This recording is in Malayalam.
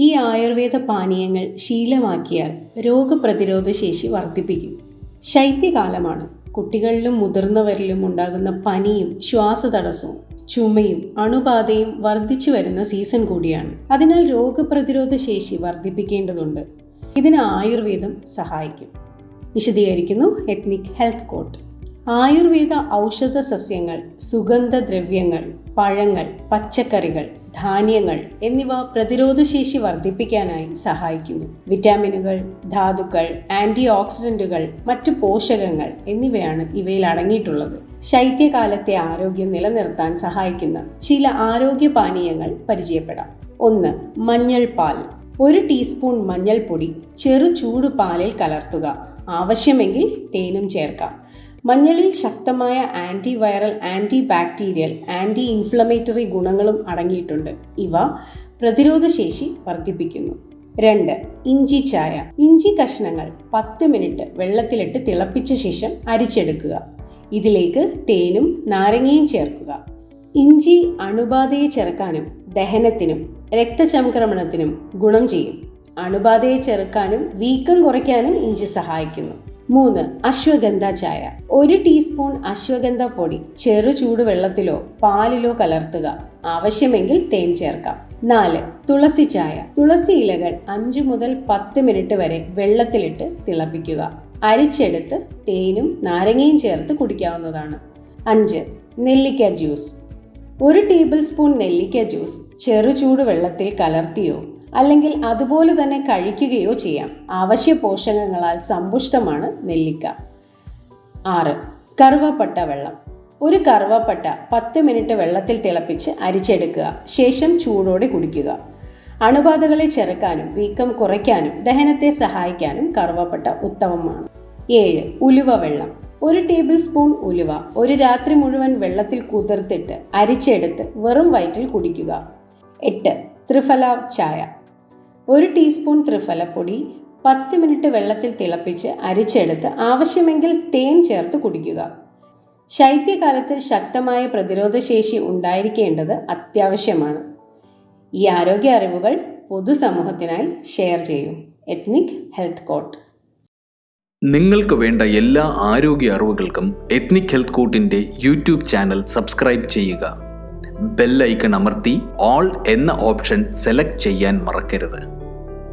ഈ ആയുർവേദ പാനീയങ്ങൾ ശീലമാക്കിയാൽ രോഗപ്രതിരോധ ശേഷി വർദ്ധിപ്പിക്കും. ശൈത്യകാലമാണ്. കുട്ടികളിലും മുതിർന്നവരിലും ഉണ്ടാകുന്ന പനിയും ശ്വാസതടസ്സവും ചുമയും അണുബാധയും വർദ്ധിച്ചു വരുന്ന സീസൺ കൂടിയാണ്. അതിനാൽ രോഗപ്രതിരോധ ശേഷി വർദ്ധിപ്പിക്കേണ്ടതുണ്ട്. ഇതിന് ആയുർവേദം സഹായിക്കും. വിശദീകരിക്കുന്നു എത്നിക് ഹെൽത്ത് കോട്ട് ആയുർവേദ ഔഷധ സസ്യങ്ങൾ സുഗന്ധദ്രവ്യങ്ങൾ പഴങ്ങൾ പച്ചക്കറികൾ ധാന്യങ്ങൾ എന്നിവ പ്രതിരോധശേഷി വർദ്ധിപ്പിക്കാനായി സഹായിക്കുന്നു. വിറ്റാമിനുകൾ ധാതുക്കൾ ആന്റി ഓക്സിഡന്റുകൾ മറ്റു പോഷകങ്ങൾ എന്നിവയാണ് ഇവയിൽ അടങ്ങിയിട്ടുള്ളത്. ശൈത്യകാലത്തെ ആരോഗ്യം നിലനിർത്താൻ സഹായിക്കുന്ന ചില ആരോഗ്യ പാനീയങ്ങൾ പരിചയപ്പെടാം. ഒന്ന് മഞ്ഞൾ പാൽ ഒരു ടീസ്പൂൺ മഞ്ഞൾപ്പൊടി ചെറു ചൂട് പാലിൽ കലർത്തുക. ആവശ്യമെങ്കിൽ തേനും ചേർക്കാം. മഞ്ഞളിൽ ശക്തമായ anti viral anti bacterial anti inflammatory ഗുണങ്ങളും അടങ്ങിയിട്ടുണ്ട്. ഇവ പ്രതിരോധശേഷി വർദ്ധിപ്പിക്കുന്നു. രണ്ട് ഇഞ്ചി ചായ. ഇഞ്ചി കഷ്ണങ്ങൾ പത്ത് മിനിറ്റ് വെള്ളത്തിലിട്ട് തിളപ്പിച്ച ശേഷം അരിച്ചെടുക്കുക. ഇതിലേക്ക് തേനും നാരങ്ങയും ചേർക്കുക. ഇഞ്ചി അണുബാധയെ ചെറുക്കാനും ദഹനത്തിനും രക്തചംക്രമണത്തിനും ഗുണം ചെയ്യും. അണുബാധയെ ചെറുക്കാനും വീക്കം കുറയ്ക്കാനും ഇഞ്ചി സഹായിക്കുന്നു. മൂന്ന് അശ്വഗന്ധ ചായ. ഒരു ടീസ്പൂൺ അശ്വഗന്ധ പൊടി. ചെറു ചൂട് വെള്ളത്തിലോ പാലിലോ കലർത്തുക. ആവശ്യമെങ്കിൽ തേൻ ചേർക്കാം. നാല് തുളസി ചായ. തുളസി ഇലകൾ അഞ്ചു മുതൽ പത്ത് മിനിറ്റ് വരെ വെള്ളത്തിലിട്ട് തിളപ്പിക്കുക. അരിച്ചെടുത്ത് തേനും നാരങ്ങയും ചേർത്ത് കുടിക്കാവുന്നതാണ്. അഞ്ച് നെല്ലിക്ക ജ്യൂസ്. ഒരു ടേബിൾ സ്പൂൺ നെല്ലിക്ക ജ്യൂസ്. ചെറു ചൂട് വെള്ളത്തിൽ കലർത്തിയോ അല്ലെങ്കിൽ അതുപോലെ തന്നെ കഴിക്കുകയോ ചെയ്യാം. അവശ്യ പോഷകങ്ങളാൽ സമ്പുഷ്ടമാണ് നെല്ലിക്ക. ആറ് കറുവപ്പട്ട വെള്ളം. ഒരു കറുവപ്പട്ട പത്ത് മിനിറ്റ് വെള്ളത്തിൽ തിളപ്പിച്ച് അരിച്ചെടുക്കുക. ശേഷം ചൂടോടെ കുടിക്കുക. അണുബാധകളെ ചെറുക്കാനും വീക്കം കുറയ്ക്കാനും ദഹനത്തെ സഹായിക്കാനും കറുവപ്പട്ട ഉത്തമമാണ്. ഏഴ് ഉലുവ വെള്ളം. ഒരു ടേബിൾ സ്പൂൺ ഉലുവ ഒരു രാത്രി മുഴുവൻ വെള്ളത്തിൽ കുതിർത്തിട്ട് അരിച്ചെടുത്ത് വെറും വയറ്റിൽ കുടിക്കുക. എട്ട് ത്രിഫല ചായ. ഒരു ടീസ്പൂൺ ത്രിഫലപ്പൊടി പത്ത് മിനിറ്റ് വെള്ളത്തിൽ തിളപ്പിച്ച് അരിച്ചെടുത്ത് ആവശ്യമെങ്കിൽ തേൻ ചേർത്ത് കുടിക്കുക. ശൈത്യകാലത്ത് ശക്തമായ പ്രതിരോധശേഷി ഉണ്ടായിരിക്കേണ്ടത് അത്യാവശ്യമാണ്. ഈ ആരോഗ്യ അറിവുകൾ പൊതുസമൂഹത്തിനായി ഷെയർ ചെയ്യൂ. Ethnic health court. നിങ്ങൾക്ക് വേണ്ട എല്ലാ ആരോഗ്യ അറിവുകൾക്കും എത്നിക് ഹെൽത്ത് കോട്ടിന്റെ യൂട്യൂബ് ചാനൽ സബ്സ്ക്രൈബ് ചെയ്യുക. ബെല്ലൈക്കൺ അമർത്തി ഓൾ എന്ന ഓപ്ഷൻ സെലക്ട് ചെയ്യാൻ മറക്കരുത്.